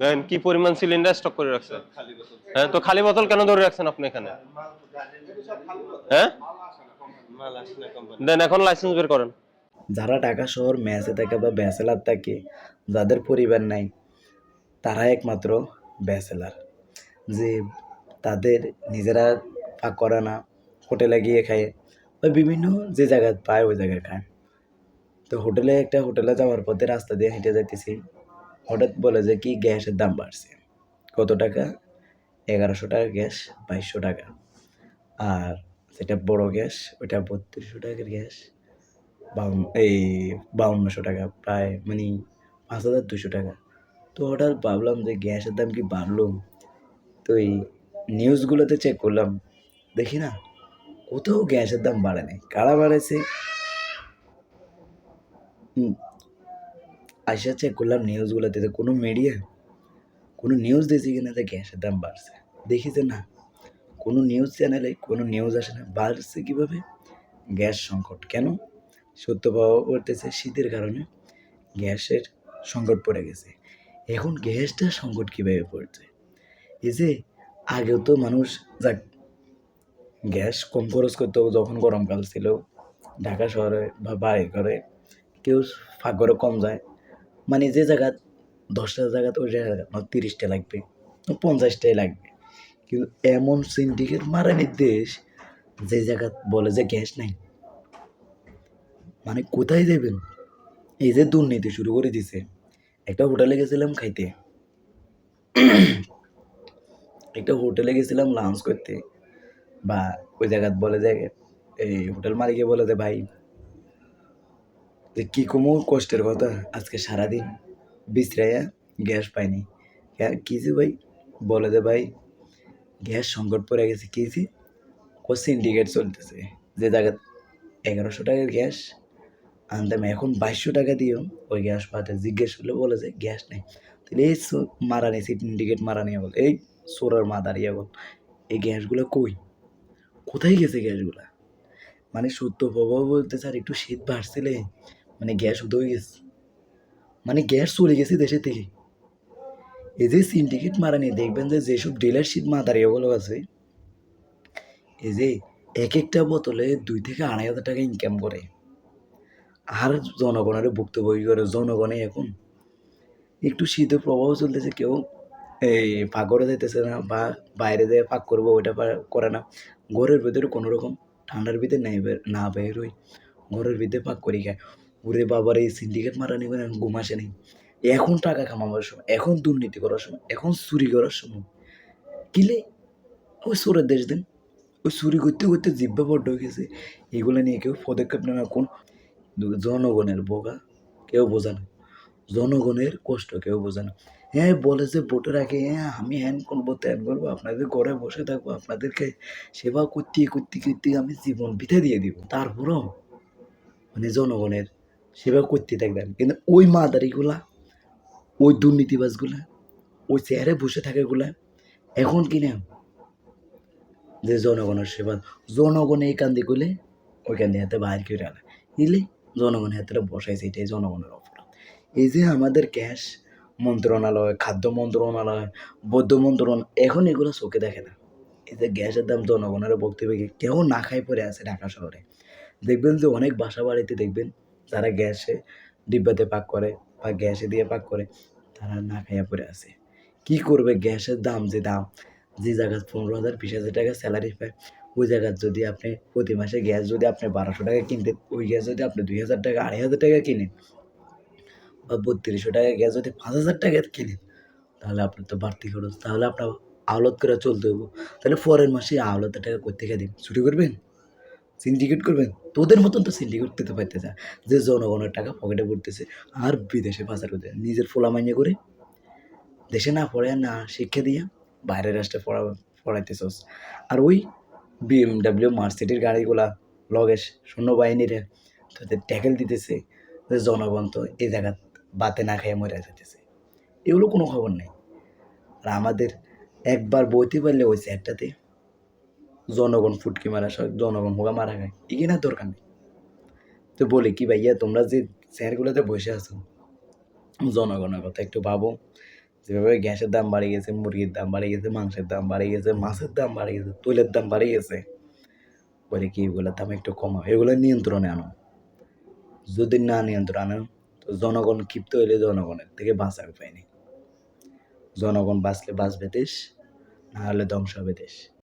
দেখেন কি পরিমাণ সিলিন্ডার স্টক করে রাখছেন হ্যাঁ তো খালি বোতল কেন ধরে রাখছেন আপনি এখানে? হ্যাঁ? দেন, এখন লাইসেন্স বের করেন। যারা ঢাকা শহর, মেসে থাকে বা ব্যাচেলার থাকে, যাদের পরিবার নাই, তারা একমাত্র ব্যাচেলার। যে তাদের নিজেরা পাক করে না, হোটেলে গিয়ে খায়। বা বিভিন্ন যে জায়গায় পায়, ওই জায়গায় খায়। তো হোটেলে একটা হোটেলে যাওয়ার পথে রাস্তা দিয়ে হেঁটে যাইতেছি। হঠাৎ বলে যে কি গ্যাসের দাম বাড়ছে? কত টাকা? এগারোশো টাকা গ্যাস বাইশশো টাকা। আর যেটা বড় গ্যাস ওইটা বত্রিশশো টাকার গ্যাস এই বাউন্নশো টাকা প্রায় মানে পাঁচ হাজার দুশো টাকা। তো হঠাৎ ভাবলাম যে গ্যাসের দাম কি বাড়লো? তো এই নিউজগুলোতে চেক করলাম দেখি না কোথাও গ্যাসের দাম বাড়ে কারা বাড়েছে হুম, আইসা চেক করলাম নিউজগুলোতে যে কোনো মিডিয়া কোনো নিউজ দিয়েছে কিনা যে গ্যাসের দাম বাড়ছে। দেখি যে না, কোনো নিউজ চ্যানেলে কোনো নিউজ আসে না। বাড়ছে কীভাবে? গ্যাস সংকট। কেন? সত্য পাওয়া করতেছে শীতের কারণে গ্যাসের সংকট পড়ে গেছে। এখন গ্যাসটা সংকট কীভাবে পড়ছে? এই যে আগেও তো মানুষ যাক, গ্যাস কম খরচ করতো যখন গরমকাল ছিল। ঢাকা শহরে বা বাড়ি ঘরে কেউ ফাঁকরে কম যায়। মানে যে জায়গা দশটা জায়গাতে ওই জায়গা তিরিশটা লাগবে পঞ্চাশটাই লাগবে। কিন্তু এমন সিন্ডিকেট মারানির দেশ যে জায়গা বলে যে গ্যাস নাই। মানে কোথায় যাবেন এই যে দুর্নীতি শুরু করে দিছে। একটা হোটেলে গেছিলাম খাইতে। একটা হোটেলে গেছিলাম লাঞ্চ করতে। বা ওই জায়গাত বলে যে, এই হোটেল মালিকে বলে যে, ভাই যে কি কমো কষ্টের কথা, আজকে সারাদিন বিশ্রাইয়া গ্যাস পাইনি। হ্যাঁ কিছু ভাই? বলে যে ভাই, গ্যাস সংকট পড়ে গেছে কিছু ও সিন্ডিকেট চলতেছে, যে জায়গা এগারোশো টাকার গ্যাস আনতাম এখন বাইশশো টাকা দিয়েও ওই গ্যাস পাতে জিজ্ঞেস করলে বলে যে গ্যাস নেই। তাহলে এই মারানি সিন্ডিকেট মারানি বল। এই সোরার মা দাঁড়িয়ে বল, এই গ্যাসগুলো কই? কোথায় গেছে গ্যাসগুলা? মানে সত্য প্রভাব বলতে স্যার একটু শীত বাড়ছিলে মানে গ্যাস উদয় গেছে। মানে গ্যাস চলে গেছে দেশের থেকে। এই যে সিন্ডিকেট মারা মারানি দেখবেন যে যেসব ডিলারশিপ মা দাঁড়িয়েগুলো আছে, এই যে এক একটা বোতলে দুই থেকে আড়াই হাজার টাকা ইনকাম করে। আর জনগণের ভুক্তভোগী করে, জনগণে এখন একটু শীতের প্রভাব চলতেছে, কেউ এই পাকড়ে যেতেছে না বা বাইরে যেয়ে পাক করব, ওইটা করে না। ঘরের ভিতরে কোনো রকম ঠান্ডার ভিতরে নাই না বের হই ঘরের ভিতরে পাক করি খায়। ওরে বাবার এই সিন্ডিকেট মারানি করে ঘুম আসে নেই। এখন টাকা কামাবার সময়, এখন দুর্নীতি করার সময়, এখন চুরি করার সময়। কিলে ওই চোরের দেশ দেন। ওই চুরি করতে করতে জিব্বা বড্ড গেছে। এগুলো নিয়ে কেউ পদক্ষেপ নেয় না জনগণের বোকা, কেউ বোঝে না। জনগণের কষ্ট, কেউ বোঝে না। হ্যাঁ বলে যে ভোটের আগে হ্যাঁ আমি হ্যান করব, ত্যান করব, আপনাদের ঘরে বসে থাকব, আপনাদেরকে সেবা করতে করতে করতে আমি জীবন বিতে দিয়ে দিব। তারপরও মানে জনগণের সেবা করতে থাকবেন কিন্তু ওই মাদারিগুলা, ওই দুর্নীতিবাজগুলা, ওই চেয়ারে বসে থাকাগুলা, এখন কিনা যে জনগণের সেবা, জনগণ এই কান্দি করলে ওইখান দিয়ে হাতে বাইর করে আনে। দিলে জনগণের হাতে বসাইছে, এটাই জনগণের অপরাধ। এই যে আমাদের গ্যাস মন্ত্রণালয়, খাদ্য মন্ত্রণালয় বৌদ্ধ মন্ত্রণালয়, এখন এগুলো চোখে দেখে না। এই যে গ্যাসের দাম জনগণের বক্তব্যে কেউ না খাই পড়ে আছে ঢাকা শহরে। দেখবেন যে অনেক বাসা বাড়িতে দেখবেন যারা গ্যাসে ডিব্বাতে পাক করে বা গ্যাসে দিয়ে পাক করে, তারা না খাইয়া পড়ে আছে। কি করবে গ্যাসের দাম যে দাম? যে জায়গায় পনেরো হাজার, বিশ হাজার টাকা স্যালারি পায়, ওই জায়গার যদি আপনি প্রতি মাসে গ্যাস যদি আপনি বারোশো টাকা কিনতেন ওই গ্যাস যদি আপনি দুই হাজার টাকা, আড়াই হাজার টাকা কিনেন বা বত্রিশশো টাকা গ্যাস যদি পাঁচ হাজার টাকা কিনেন, তাহলে আপনার তো বাড়তি খরচ। তাহলে আপনার আওলত করে চলতে হব তাহলে পরের মাসে আওলতে টাকা করতে গিয়ে দিন? ছুটি করবেন? সিন্ডিকেট করবেন? তোদের মতন তো সিন্ডিকেট করতে পারতেছে যে জনগণের টাকা পকেটে পড়তেছে আর বিদেশে পাচার করতে নিজের ফোলা মাইনে করে দেশে না পড়ে, না শিক্ষা দিয়ে বাইরের রাষ্ট্রে পড়া পড়াইতেছস। আর ওই বিএমডাব্লিউ মার্সিটির গাড়িগুলা লগে সৈন্যবাহিনীরে তোদের ট্যাকেল দিতেছে যে জনগণ তো এই জায়গা বাতে না খেয়ে মরে যেতেছে এগুলো কোনো খবর নেই। আর আমাদের একবার বইতে পারলে ওই একটাতে জনগণ ফুটকি মারা, সব জনগণ হোগা মারা খায়। এগিয়ে দরকার নেই। তো বলি কি ভাইয়া, তোমরা যে চেয়ারগুলোতে বসে আছো, জনগণের কথা একটু ভাবো। যেভাবে গ্যাসের দাম বাড়ে গেছে, মুরগির দাম বাড়ে গেছে, মাংসের দাম বাড়ে গেছে, মাছের দাম বাড়ে গেছে, তৈলের দাম বাড়ে গেছে। বলে কি, এগুলোর দাম একটু কমাও এগুলো নিয়ন্ত্রণে আনো। যদি না নিয়ন্ত্রণ আনো তো জনগণ ক্ষিপ্ত হইলে জনগণের থেকে বাঁচার উপায় নেই। জনগণ বাঁচলে বাঁচবে দেশ, না হলে ধ্বংস হবে দেশ।